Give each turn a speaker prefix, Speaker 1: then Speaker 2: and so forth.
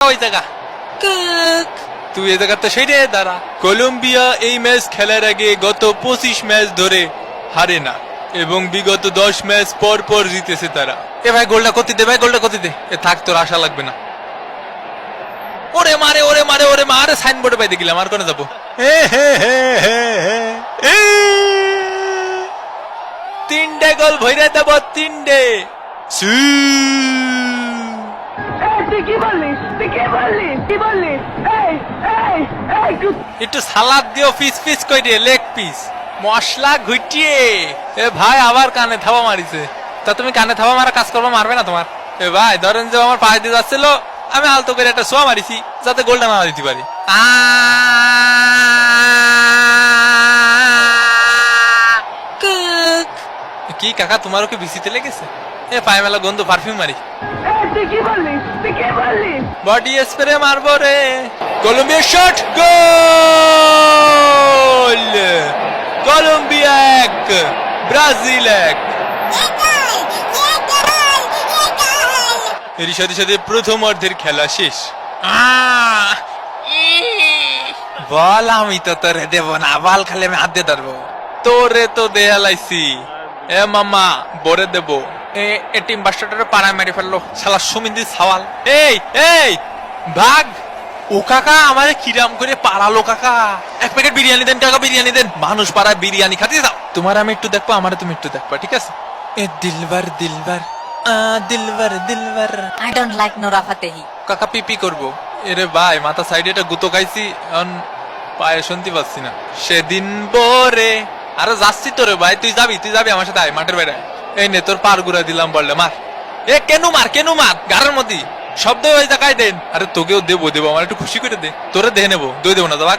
Speaker 1: ওই জায়গা তুই এই জায়গাতে সেইরে দাঁড়া কলম্বিয়া এই ম্যাচ খেলার আগে গত পঁচিশ ম্যাচ ধরে হারে না এবং বিগত দশ ম্যাচ পর পর জিতেছে তারা এ ভাই গোলটা করতে দে ভাই গোলটা করতে দে এ থাক তোর আশা লাগবে না ওরে মারে ওরে মারে ওরে মারে সাইনবোর্ডে পাইতে গেলাম আর কোনে যাব হে হে হে হে হে। এ। তিনটে গোল ভইরে দেব তিনটে সু।
Speaker 2: তুই কি বললি তুই কি বললি কি বললি এই এই এই,
Speaker 1: একটু সালাদ দিও, পিস পিস করে লেগ পিস মশলা ঘুটিয়ে। এ ভাই, আবার কানে থাবা মারিছে। তা তুমি কানে থাবা মারা কাজ করব, মারবে না তোমার। এ ভাই, ধরেন যে আমার পায়ে দিয়ে যাচ্ছিল, আমি আলতো করে একটা সোয়া মারিছি, যাতে গোলটা না দিতে পারি। কি, কাকা, তোমারও কি বিসিতে লেগেছে? এ পায়ে মেলা গন্ধ পারফিউম মারি। বডি স্প্রে মারবো রে। কলম্বিয়া শট গোল কলম্বিয়া এক ব্রাজিল এক। এর সাথে সাথে প্রথম অর্ধের খেলা শেষ! বল আমি তো তোরে দেব না। বল খালি আমি হাত দিয়ে ধরবো। তোরে তো দেয়ালাইছি। এ মামা বরে দেব। এ এ টিম বাস্টারটারে পাড়ায় মেরে ফেলল। শালা সুমিন্দি সাওয়াল এই এই ভাগ। ও কাকা আমারে কিরাম করে পাড়ালো কাকা। এক প্যাকেট বিরিয়ানি দেন কাকা বিরিয়ানি দেন। মানুষ পাড়ায় বিরিয়ানি খাতে যাও তোমার আমি একটু দেখব আমারে তুমি একটু দেখবা ঠিক আছে? এ দিলবার দিলবার। আ দিলবার দিলবার।
Speaker 3: I don't like Nora Fatehi.
Speaker 1: কাকা পিপি করব। এরে ভাই মাথা সাইডে একটা গুতো খাইছি। এখন পায়ে শুনতে পাচ্ছি না। সেদিন বরে আরে যাচ্ছি তোরে ভাই, তুই যাবি তুই যাবি আমার সাথে আয়, মাঠের বাইরে। এই নে, তোর পার ঘুরা দিলাম বললে, মার। এ, কেন মার কেন মার, গাড়ের মতি শব্দ ওই জায়গায় দেন। আরে তোকেও দেবো দেবো, আমার একটু খুশি করে দে। তোরে দেখে নেব, দই দেবো না যাবা